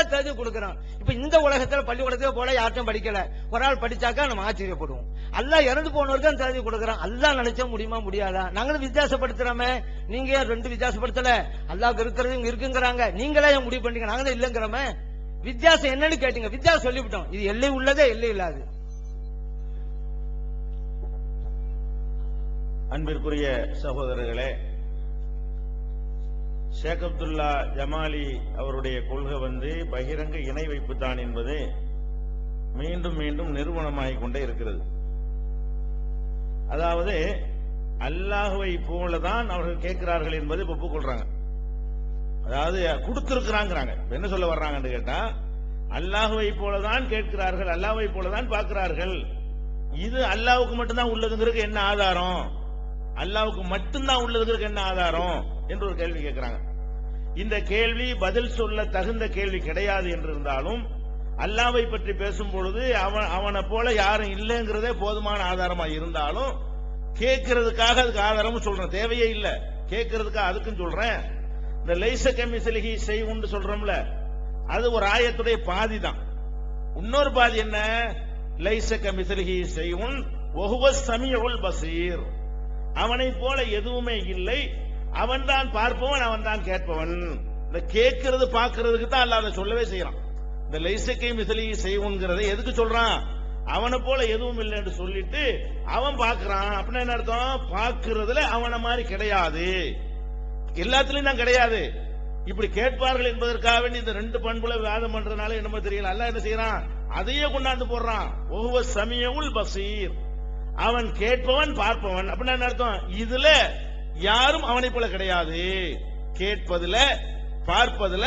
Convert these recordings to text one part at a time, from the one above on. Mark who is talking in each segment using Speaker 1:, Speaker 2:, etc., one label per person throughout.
Speaker 1: எல்லாத்தையும் கொடுக்கறான் இப்ப இந்த உலகத்துல பள்ளிக்கூடத்துக்கு போல யார்ட்டும் படிக்கல. ஒரு ஆள் படிச்சாக்கா நம்ம ஆச்சரியப்படுவோம். அல்லாஹ் இறந்து போனவருக்கு அந்த தகுதி கொடுக்கறான். அல்லாஹ் நினைச்சா முடியுமா முடியாதா? நாங்களும் வித்தியாசப்படுத்துறோமே. நீங்க ஏன் ரெண்டு வித்தியாசப்படுத்தல? அல்லாவுக்கு இருக்கிறது இங்க இருக்குங்கிறாங்க. நீங்களே ஏன் முடிவு பண்ணீங்க நாங்க தான் இல்லங்கிறோமே. வித்தியாசம் என்னன்னு கேட்டீங்க. வித்தியாசம் சொல்லிவிட்டோம். இது எல்லை உள்ளதே எல்லை இல்லாது.
Speaker 2: அன்பிற்குரிய சகோதரர்களே ஷேக் அப்துல்லா ஜமாலி அவருடைய கொள்கை வந்து பகிரங்க இணை வைப்பு தான் என்பது மீண்டும் மீண்டும் நிறுவனமாகிக் கொண்டே இருக்கிறது. அதாவது அல்லாஹுவை போலதான் அவர்கள் கேட்கிறார்கள் என்பதை ஒப்புக்கொள்றாங்க அதாவது கொடுத்திருக்கிறாங்கிறாங்க. என்ன சொல்ல வர்றாங்கன்னு கேட்டா அல்லாஹுவை போலதான் கேட்கிறார்கள் அல்லாஹுவை போலதான் பார்க்கிறார்கள். இது அல்லாவுக்கு மட்டும்தான் உள்ளதுங்கிறதுக்கு என்ன ஆதாரம்? அல்லாவுக்கு மட்டும்தான் உள்ளதுங்கிறதுக்கு என்ன ஆதாரம்? என்று ஒரு கேள்வி கேட்கிறாங்க. இந்த கேள்வி பதில் சொல்ல தகுந்த கேள்வி கிடையாது என்று இருந்தாலும் அல்லாவை பற்றி பேசும் பொழுது அவன் அவனை போல யாரும் இல்லைங்கிறதே போதுமான ஆதாரமா இருந்தாலும் கேட்கறதுக்காக அதுக்கு ஆதாரமும் சொல்றேன். தேவையே இல்ல. கேட்கறதுக்காக அதுக்கும் சொல்றேன். இந்த லைச கமிசலிகி செய்வோம்னு சொல்றோம்ல அது ஒரு ஆயத்துடைய பாதி தான் இன்னொரு பாதி என்ன? லைச கமிசலிகி செய்வோம் ஒஹுவ சமியுல் பசீர். அவனை போல எதுவுமே இல்லை. அவன்தான் பார்ப்பவன் அவன்தான் கேட்பவன். இந்த கேட்கறது பார்க்கறதுக்கு தான் அல்லாஹ் அதை சொல்லவே செய்யறான். இந்த லைசக்கை மிசலி செய்வோங்கிறதை எதுக்கு சொல்றான்? அவனை போல எதுவும் இல்லைன்னு சொல்லிட்டு அவன் பார்க்கறான். அப்படின்னா என்ன அர்த்தம்? பார்க்கிறதுல அவனை மாதிரி கிடையாது. எல்லாத்துலயும் தான் கிடையாது. இப்படி கேட்பார்கள் என்பதற்காக வேண்டி இந்த ரெண்டு பண்புல வேதம் பண்றதுனால என்னமோ தெரியல. அல்ல என்ன செய்யறான்? அதையே கொண்டாந்து போடுறான். ஒவ்வொரு சமயமுல் பசீர். அவன் கேட்பவன் பார்ப்பவன். அப்படின்னா என்ன அர்த்தம்? இதுல யாரும் அவனை போல கிடையாது. கேட்பதுல பார்ப்பதுல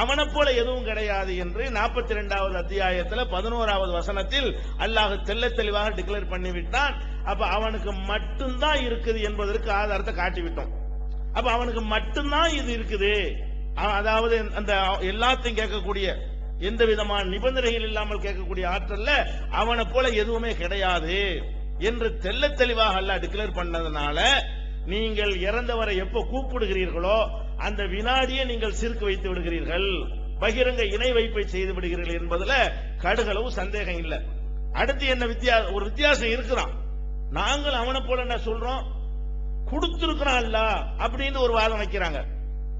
Speaker 2: அவனை போல எதுவும் கிடையாது என்று நாற்பத்தி ரெண்டாவது அத்தியாயத்துல பதினோராவது வசனத்தில் அல்லாஹ் தெள்ள தெளிவாக டிக்ளேர் பண்ணிவிட்டான். அப்ப அவனுக்கு மட்டும்தான் இருக்குது என்பதற்கு ஆதாரத்தை காட்டிவிட்டோம். அப்ப அவனுக்கு மட்டும்தான் இது இருக்குது. அதாவது அந்த எல்லாத்தையும் கேட்கக்கூடிய எந்த விதமான நிபந்தனைகள் இல்லாமல் கேட்கக்கூடிய ஆற்றல்ல அவனை போல எதுவுமே கிடையாது என்று தெல்ல தெளிவாக அல்லாஹ் டிக்ளேர் பண்ணதுனால நீங்கள் இறந்தவரை எப்ப கூப்பிடுகிறீர்களோ அந்த வினாடியே நீங்கள் சிறுக்கு வைத்து விடுகிறீர்கள். பகிரங்க இணை வைப்பை செய்து விடுகிறீர்கள் என்பதுல கடுகளவு சந்தேகம் இல்லை. அடுத்து என்ன வித்தியாசம் ஒரு வித்தியாசம் இருக்கிறான். நாங்கள் அவனை போல என்ன சொல்றோம்? கொடுத்திருக்கிறான் அல்ல அப்படின்னு ஒரு வாதம் வைக்கிறாங்க.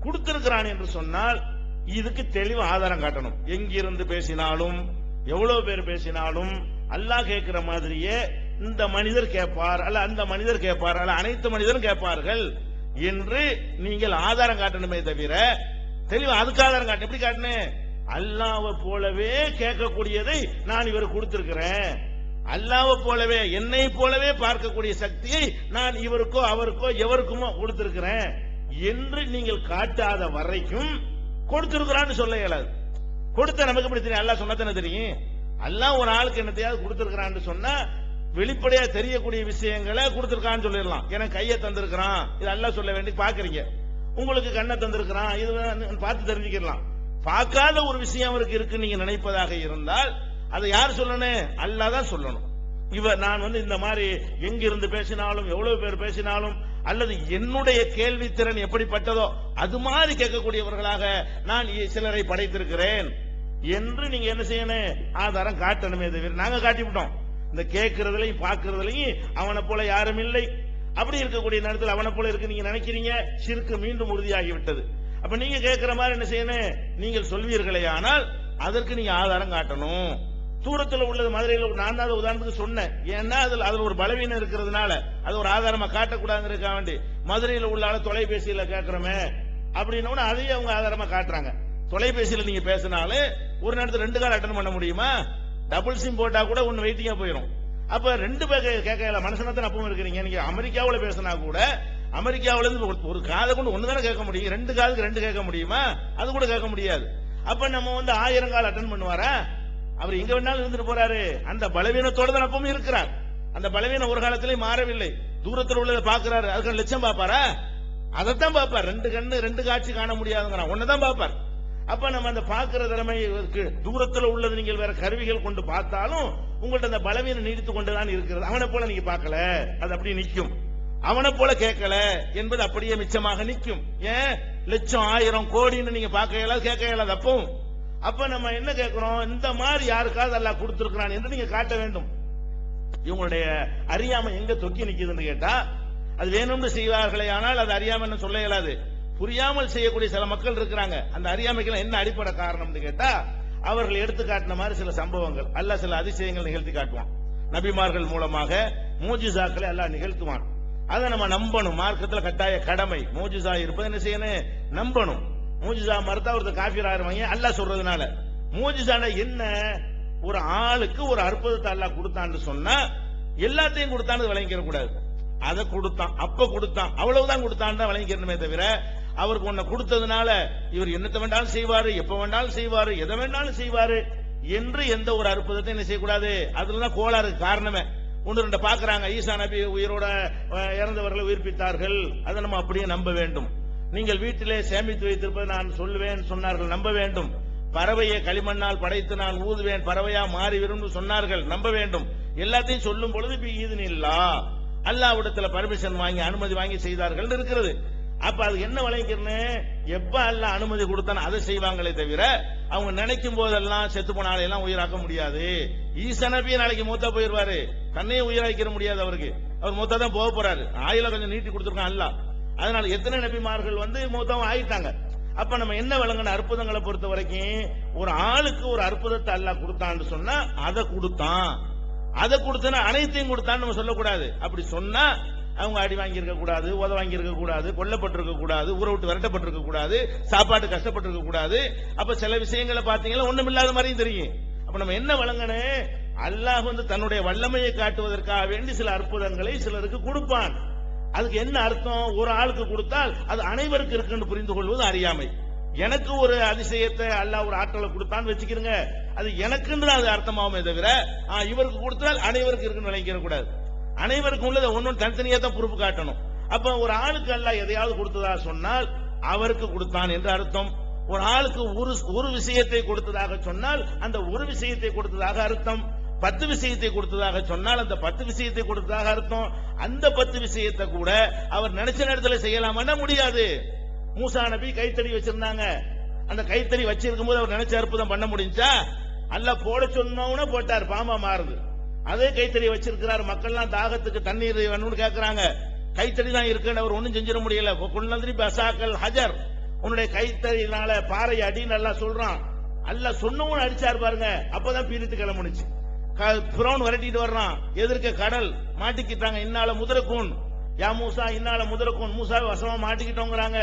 Speaker 2: கொடுத்திருக்கிறான் என்று சொன்னால் இதுக்கு தெளிவு ஆதாரம் காட்டணும். எங்கிருந்து பேசினாலும் எவ்வளவு பேர் பேசினாலும் அல்லாஹ் கேட்கிற மாதிரியே இந்த மனிதர் கேட்பார் அல்ல அந்த மனிதர் கேட்பார் அல்ல அனைத்து மனிதரும் கேட்பார்கள் என்று நீங்கள் ஆதாரம் காட்டணுமே தவிர தெளிவு அதுக்கு ஆதாரம் காட்ட எப்படி காட்டினேன் அல்லாவை போலவே கேட்கக்கூடியதை நான் இவர் கொடுத்திருக்கிறேன். அல்லாவை போலவே என்னை போலவே பார்க்கக்கூடிய சக்தியை நான் இவருக்கோ அவருக்கோ எவருக்குமோ கொடுத்திருக்கிறேன் என்று நீங்கள் காட்டாத வரைக்கும் கொடுத்திருக்கிறான்னு சொல்ல இயலாது. கொடுத்த நமக்கு எப்படி தெரியும்? அல்லா சொன்னா தானே தெரியும்? அல்லாஹ் ஒரு ஆளுக்கு என்னத்தையாவது கொடுத்திருக்கிறான்னு சொன்னா வெளிப்படையா தெரியக்கூடிய விஷயங்களை கொடுத்திருக்கான்னு சொல்லிடலாம். எனக்கு கையை தந்திருக்கிறான். இது எல்லாம் சொல்ல வேண்டி பாக்குறீங்க. உங்களுக்கு கண்ணை தந்திருக்கிறான். இது பார்த்து தெரிஞ்சுக்கலாம் பார்க்காத ஒரு விஷயம் அவருக்கு இருக்கு நீங்க நினைப்பதாக இருந்தால் அதை யார் சொல்லணும்? அல்லாதான் சொல்லணும். இவ நான் வந்து இந்த மாதிரி எங்கிருந்து பேசினாலும் எவ்வளவு பேர் பேசினாலும் அல்லது என்னுடைய கேள்வி திறன் எப்படிப்பட்டதோ அது மாதிரி கேட்கக்கூடியவர்களாக நான் சிலரை படைத்திருக்கிறேன். என்று நீங்க என்ன செய்யணும்? ஆதாரம் காட்டணுமே தவிர நாங்க காட்டிவிட்டோம். இந்த கேட்கறதுலையும் பார்க்கறதுலையும் அவனை போல யாரும் இல்லை. அப்படி இருக்கக்கூடிய நேரத்தில் அவனை போல இருக்கு நீங்க நினைக்கிறீங்க? சிறுக்கு மீண்டும் உறுதியாகி விட்டது அப்ப நீங்க கேட்கிற மாதிரி என்ன செய்யணும்? நீங்கள் சொல்வீர்களே ஆனால் அதற்கு நீங்க ஆதாரம் காட்டணும். தூரத்தில் உள்ளது மதுரையில் நான் தான் அதை உதாரணத்துக்கு சொன்னேன். ஏன்னா அதில் அதில் ஒரு பலவீனம் இருக்கிறதுனால அது ஒரு ஆதாரமா காட்டக்கூடாதுங்கிறதுக்காக வேண்டி மதுரையில் உள்ள ஆள தொலைபேசியில கேட்கிறோமே அப்படின்னு அதையும் அவங்க ஆதாரமா காட்டுறாங்க. தொலைபேசியில நீங்க பேசினாலே ஒரு நேரத்தில் ரெண்டு கால் அட்டன் பண்ண முடியுமா? டபுள் சிம் போட்டா கூட ஒன்னு வெயிட்டிங்கா போயிடும் அப்ப ரெண்டு பேர் கேட்கல மனுஷனத்தான் அப்பவும் இருக்கிறீங்க. நீங்க அமெரிக்காவில் பேசினா கூட அமெரிக்காவில இருந்து ஒரு- காதை கொண்டு ஒண்ணு தானே கேட்க முடியும். ரெண்டு காதுக்கு ரெண்டு கேட்க முடியுமா? அது கூட கேட்க முடியாது. அப்ப நம்ம வந்து ஆயிரம் கால் அட்டன் பண்ணுவாரா? அவர் எங்க வேணாலும் இருந்துட்டு போறாரு. அந்த பலவீனத்தோட தான் அப்பவும் இருக்கிறார். அந்த பலவீனம் ஒரு காலத்திலேயே மாறவில்லை. தூரத்தில் உள்ளதை பாக்குறாரு அதுக்கு லட்சம் பாப்பாரா அதைத்தான் பாப்பார் ரெண்டு கண்ணு ரெண்டு காட்சி காண முடியாதுங்கிறான். ஒன்னதான் பாப்பார் அப்ப நம்ம அந்த பாக்குற திறமைக்கு தூரத்துல உள்ளது நீங்கள் வேற கருவிகள் கொண்டு பார்த்தாலும் உங்கள்ட்ட அந்த பலவீனம் நீடித்து கொண்டுதான் இருக்கிறது. அவனை போல நீங்க பார்க்கல. அது அப்படியே நிக்கும் அவனை போல கேட்கல என்பது அப்படியே மிச்சமாக நிக்கும் ஏன்? லட்சம் ஆயிரம் கோடின்னு நீங்க பார்க்க இயலாது கேட்க இயலாது அப்பவும் அப்ப நம்ம என்ன கேட்கிறோம்? இந்த மாதிரி யாருக்காவது அல்லாஹ் கொடுத்திருக்கிறான் என்று நீங்க காட்ட வேண்டும். இவங்களுடைய அறியாமை எங்க தொக்கி நிக்குதுன்னு கேட்டா அது வேணும்னு செய்வார்களே ஆனால் அது அறியாம சொல்ல இயலாது. புரியாமல் செய்யக்கூடிய சில மக்கள் இருக்கிறாங்க. அந்த அறியாமைக்கு என்ன அடிப்படை காரணம்னு கேட்டா அவர்கள் எடுத்து காட்டின மாதிரி சில சம்பவங்கள். அல்ல சில அதிசயங்கள் நிகழ்த்தி காட்டுவான். நபிமார்கள் மூலமாக மூஜிசாக்களை அல்லாஹ் நிகழ்த்துவான். அதை நம்ம நம்பணும். மார்க்கத்துல கட்டாய கடமை. மூஜிசா இருப்பது என்ன செய்யணும்? நம்பணும். மூஜிசா மறுத்தா ஒருத்தர் காஃபீர் ஆயிருவாங்க. அல்லாஹ் சொல்றதுனால. மூஜிசான என்ன? ஒரு ஆளுக்கு ஒரு அற்புதத்தை அல்லாஹ் கொடுத்தான்னு சொன்னா எல்லாத்தையும் கொடுத்தான்னு விளங்கிக்க கூடாது அதை கொடுத்தான். அப்ப கொடுத்தான். அவ்வளவுதான் கொடுத்தான் தான் விளங்கிக்கணுமே தவிர அவருக்கு உன்னை கொடுத்ததுனால இவர் என்னத்தை வேண்டாலும் செய்வாரு எப்ப வேண்டாலும் செய்வாரு எதை வேண்டாலும் செய்வாரு என்று எந்த ஒரு அற்புதத்தை என்ன செய்யக்கூடாது. அதுலதான் கோளாறு காரணமே. ஒன்று ரெண்டு பாக்குறாங்க ஈசா நபி உயிரோட இறந்தவர்களை உயிர்ப்பித்தார்கள். அதை நம்ம அப்படியே நம்ப வேண்டும். நீங்கள் வீட்டிலே சேமித்து வைத்திருப்பதை நான் சொல்லுவேன் சொன்னார்கள் நம்ப வேண்டும். பறவையை களிமண்ணால் படைத்து நான் ஊதுவேன் பறவையா மாறி விரும்பு சொன்னார்கள் நம்ப வேண்டும். எல்லாத்தையும் சொல்லும் பொழுது இப்ப ஈதுன் இல்லா அல்லாவிடத்துல பர்மிஷன் வாங்கி அனுமதி வாங்கி செய்தார்கள் இருக்கிறது. அப்ப அது என்ன விளைக்கிறன்னு எப்ப எல்லாம் அனுமதி கொடுத்தானோ அதை செய்வாங்களே தவிர அவங்க நினைக்கும் போதெல்லாம் செத்து போன எல்லாம் உயிராக்க முடியாது. ஈசனபிய நாளைக்கு மூத்தா போயிருவாரு தன்னையும் உயிராக்கிற முடியாது அவருக்கு. அவர் மூத்தா தான் போக போறாரு. ஆயில கொஞ்சம் நீட்டி கொடுத்துருக்கான் அல்ல. அதனால எத்தனை நபிமார்கள் வந்து மூத்தாவும் ஆயிட்டாங்க. அப்ப நம்ம என்ன விளங்கின அற்புதங்களை பொறுத்த வரைக்கும்? ஒரு ஆளுக்கு ஒரு அற்புதத்தை அல்லாஹ் கொடுத்தான்னு சொன்னா அதை கொடுத்தான். அதை கொடுத்தனா அனைத்தையும் கொடுத்தான்னு நம்ம சொல்லக்கூடாது. அப்படி சொன்னா அவங்க அடி வாங்கியிருக்க கூடாது உத வாங்கியிருக்க கூடாது கொல்லப்பட்டிருக்க கூடாது ஊரை விட்டு விரட்டப்பட்டிருக்க கூடாது சாப்பாட்டு கஷ்டப்பட்டிருக்க கூடாது. அப்ப சில விஷயங்களை பாத்தீங்கன்னா ஒண்ணும் இல்லாத மாதிரியும் தெரியும். அப்ப நம்ம என்ன வழங்கனே அல்லாஹ் வந்து தன்னுடைய வல்லமையை காட்டுவதற்காக வேண்டி சில அற்புதங்களை சிலருக்கு கொடுப்பான். அதுக்கு என்ன அர்த்தம்? ஒரு ஆளுக்கு கொடுத்தால் அது அனைவருக்கு இருக்குன்னு புரிந்து கொள்வது அறியாமை. எனக்கு ஒரு அதிசயத்தை அல்லாஹ் ஒரு ஆற்றலை கொடுத்தான்னு வச்சுக்கிறங்க அது எனக்குன்னு அது அர்த்தமாகுமே தவிர இவருக்கு கொடுத்தால் அனைவருக்கு இருக்குன்னு நினைக்கிற கூடாது அனைவருக்கும் உள்ளதை ஒன்னும் தனித்தனியா தான் பொறுப்பு காட்டணும். அப்ப ஒரு ஆளுக்கு அல்ல எதையாவது கொடுத்ததா சொன்னால் அவருக்கு கொடுத்தான் என்று அர்த்தம். ஒரு ஆளுக்கு ஒரு ஒரு விஷயத்தை கொடுத்ததாக சொன்னால் அந்த ஒரு விஷயத்தை கொடுத்ததாக அர்த்தம். பத்து விஷயத்தை கொடுத்ததாக சொன்னால் அந்த பத்து விஷயத்தை கொடுத்ததாக அர்த்தம். அந்த பத்து விஷயத்தை கூட அவர் நினைச்ச நேரத்தில் செய்யலாமா முடியாது. மூசா நபி கைத்தடி வச்சிருந்தாங்க. அந்த கைத்தடி வச்சிருக்கும் போது அவர் நினைச்ச அற்புதம் பண்ண முடிஞ்சா? அல்ல போட சொன்னவன போட்டார் பாம்பா மாறுது. அதே கைத்தறி வச்சிருக்கிறார். மக்கள்லாம் தாகத்துக்கு தண்ணீர் வேணும்னு கேட்கிறாங்க கைத்தறி தான் இருக்குன்னு அவர் ஒன்றும் செஞ்சிட முடியல. குள்ளந்திரி பசாக்கள் ஹஜர். உன்னுடைய கைத்தறினால பாறை அடி நல்லா சொல்றான். அல்ல சொன்னவன் அடிச்சார் பாருங்க. அப்பதான் பீரித்து கிளம்புனுச்சு. புறவன் விரட்டிட்டு வர்றான். எதிர்க்க கடல் மாட்டிக்கிட்டாங்க. இன்னால முதலக்கூன் யா மூசா இன்னால முதலக்கூன் மூசாவை வசமா மாட்டிக்கிட்டோங்கிறாங்க.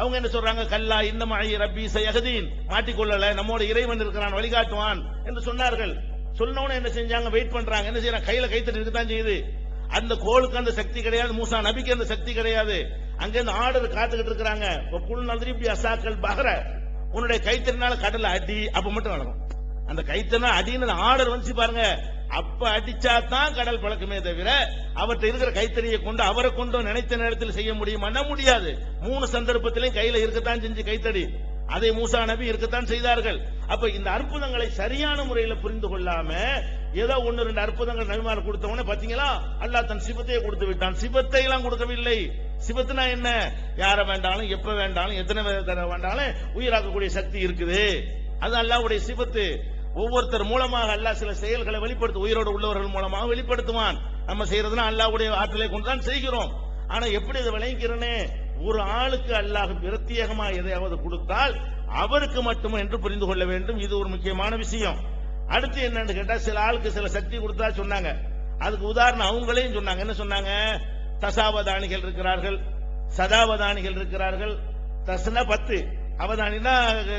Speaker 2: அவங்க என்ன சொல்றாங்க? கல்லா இந்த மழை ரப்பி சயகதீன் மாட்டிக்கொள்ளல. நம்மோட இறைவன் இருக்கிறான் வழிகாட்டுவான் என்று சொன்னார்கள். சொன்னவன என்ன செஞ்சாங்க? வெயிட் பண்றாங்க. என்ன செய்யறாங்க? கையில கைத்தறி இருக்கத்தான் செய்யுது. அந்த கோளுக்கு அந்த சக்தி கிடையாது. மூசா நபிக்கு அந்த சக்தி கிடையாது. அங்க இருந்து ஆர்டர் காத்துக்கிட்டு இருக்கிறாங்க. புல் நதிரி இப்படி அசாக்கள் பகர. உன்னுடைய கைத்தறினால கடல அடி. அப்ப மட்டும் நடக்கும். அந்த கைத்தறினா அடின்னு ஆர்டர் வந்துச்சு பாருங்க. அப்ப அடிச்சா தான் கடல் பழக்கமே தவிர அவர்கிட்ட இருக்கிற கைத்தறியை கொண்டு அவரை கொண்டு நினைத்த நேரத்தில் செய்ய முடியுமா முடியாது. மூணு சந்தர்ப்பத்திலையும் கையில இருக்கத்தான் செஞ்சு கைத்தடி அதை மூசா நபி இருக்கத்தான் செய்தார்கள். அப்ப இந்த அற்புதங்களை சரியான முறையில புரிந்து கொள்ளாம ஏதோ ஒன்னு ரெண்டு அற்புதங்கள் நபிமார் கொடுத்தவன பாத்தீங்களா? அல்லாஹ் தன் சிபத்தையே கொடுத்து விட்டான். சிபத்தை எல்லாம் கொடுக்கவில்லை. சிபத்துனா என்ன? யார வேண்டாலும் எப்ப வேண்டாலும் எத்தனை தடவை வேண்டாலும் உயிராக்கக்கூடிய சக்தி இருக்குது. அது அல்லாவுடைய சிபத்து. ஒவ்வொருத்தர் மூலமாக அல்லாஹ் சில செயல்களை வெளிப்படுத்து உயிரோடு உள்ளவர்கள் மூலமாக வெளிப்படுத்துவான். நம்ம செய்யறதுனா அல்லாஹ்வுடைய ஆற்றலை கொண்டுதான் செய்கிறோம். ஆனா எப்படி இதை விளைவிக்கிறனே ஒரு ஆளுக்கு அல்லாஹ் பிரத்யேகமா எதையாவது கொடுத்தால் அவருக்கு மட்டும் என்று புரிந்து கொள்ள வேண்டும். இது ஒரு முக்கியமான விஷயம். அடுத்து என்னன்னு கேட்டா சில ஆளுக்கு சில சக்தி கொடுத்தா சொன்னாங்க. அதுக்கு உதாரணம் அவங்களையும் சொன்னாங்க. என்ன சொன்னாங்க? தசாவதானிகள் இருக்கிறார்கள் சதாவதானிகள் இருக்கிறார்கள். தசனா பத்து. அவதானினா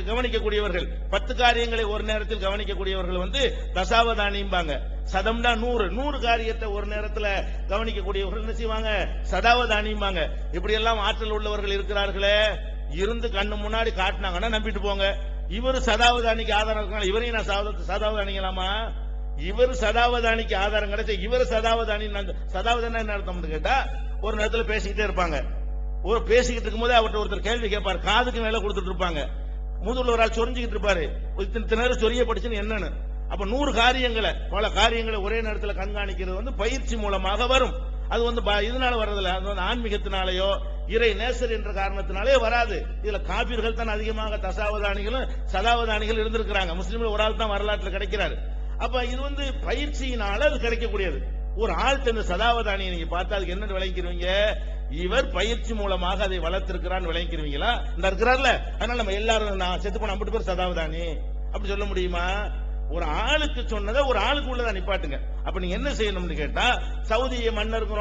Speaker 2: கவனிக்கக்கூடியவர்கள். பத்து காரியங்களை ஒரு நேரத்தில் கவனிக்கக்கூடியவர்கள் வந்து தசாவதானிம்பாங்க. சதம்னா நூறு. நூறு காரியத்தை ஒரு நேரத்தில் கவனிக்கக்கூடியவர்கள் என்ன செய்வாங்க? சதாவதானிம்பாங்க. இப்படி எல்லாம் ஆற்றல் உள்ளவர்கள் இருக்கிறார்களே. இருந்து கண்ணு முன்னாடி காட்டினாங்கன்னா நம்பிட்டு போங்க. இவர் சதாவதானிக்கு ஆதாரம் இருக்காங்க இவரையும் நான் சாவத- சதாவதானிக்கலாமா? இவர் சதாவதானிக்கு ஆதாரம் கிடைச்ச இவர் சதாவதானி சதாவதான என்ன அர்த்தம்னு கேட்டா ஒரு நேரத்தில் பேசிக்கிட்டே இருப்பாங்க. ஒரு பேசிக்கிட்டு இருக்கும்போது அவர்கிட்ட ஒருத்தர் கேள்வி கேட்பார். காதுக்கு மேல கொடுத்துட்டு இருப்பாங்க. முதுகுல ஒரு ஆள் சொரிஞ்சுக்கிட்டு இருப்பாரு. இத்தனை நேரம் சொரிய படிச்சுன்னு என்னன்னு. அப்ப நூறு காரியங்களை பல காரியங்களை ஒரே நேரத்தில் கண்காணிக்கிறது வந்து பயிற்சி மூலமாக வரும். அது வந்து ப- இதனால வர்றதில்ல. அது வந்து ஆன்மீகத்தினாலேயோ இறை நேசர் என்ற காரணத்தினாலே வராது. இதுல காபீர்கள் தான் அதிகமாக தசாவதானிகளும் சதாவதானிகள் இருந்திருக்கிறாங்க. முஸ்லீம்கள் ஒரு ஆள் தான் வரலாற்றுல கிடைக்கிறாரு. அப்ப இது வந்து பயிற்சியினால அது கிடைக்கக்கூடியது. ஒரு ஆள் தந்த சதாவதானியை நீங்க பார்த்தா அதுக்கு என்ன விளங்கிக்கிறீங்க இவர் பயிற்சி மூலமாக அதை வளர்த்திருக்கிறான்னு விளைக்கிறீங்களா இந்த இருக்கிறார்ல. அதனால நம்ம எல்லாரும் நான் செத்து போன ஐம்பது பேர் சதாவதானி. அப்படி சொல்ல முடியுமா? ஒரு ஆளுக்கு சொன்னதை ஒரு ஆளுக்கு உள்ளதா நிப்பாட்டுங்க. அப்ப நீங்க என்ன செய்யணும்னு கேட்டா சவுதியை மன்னர்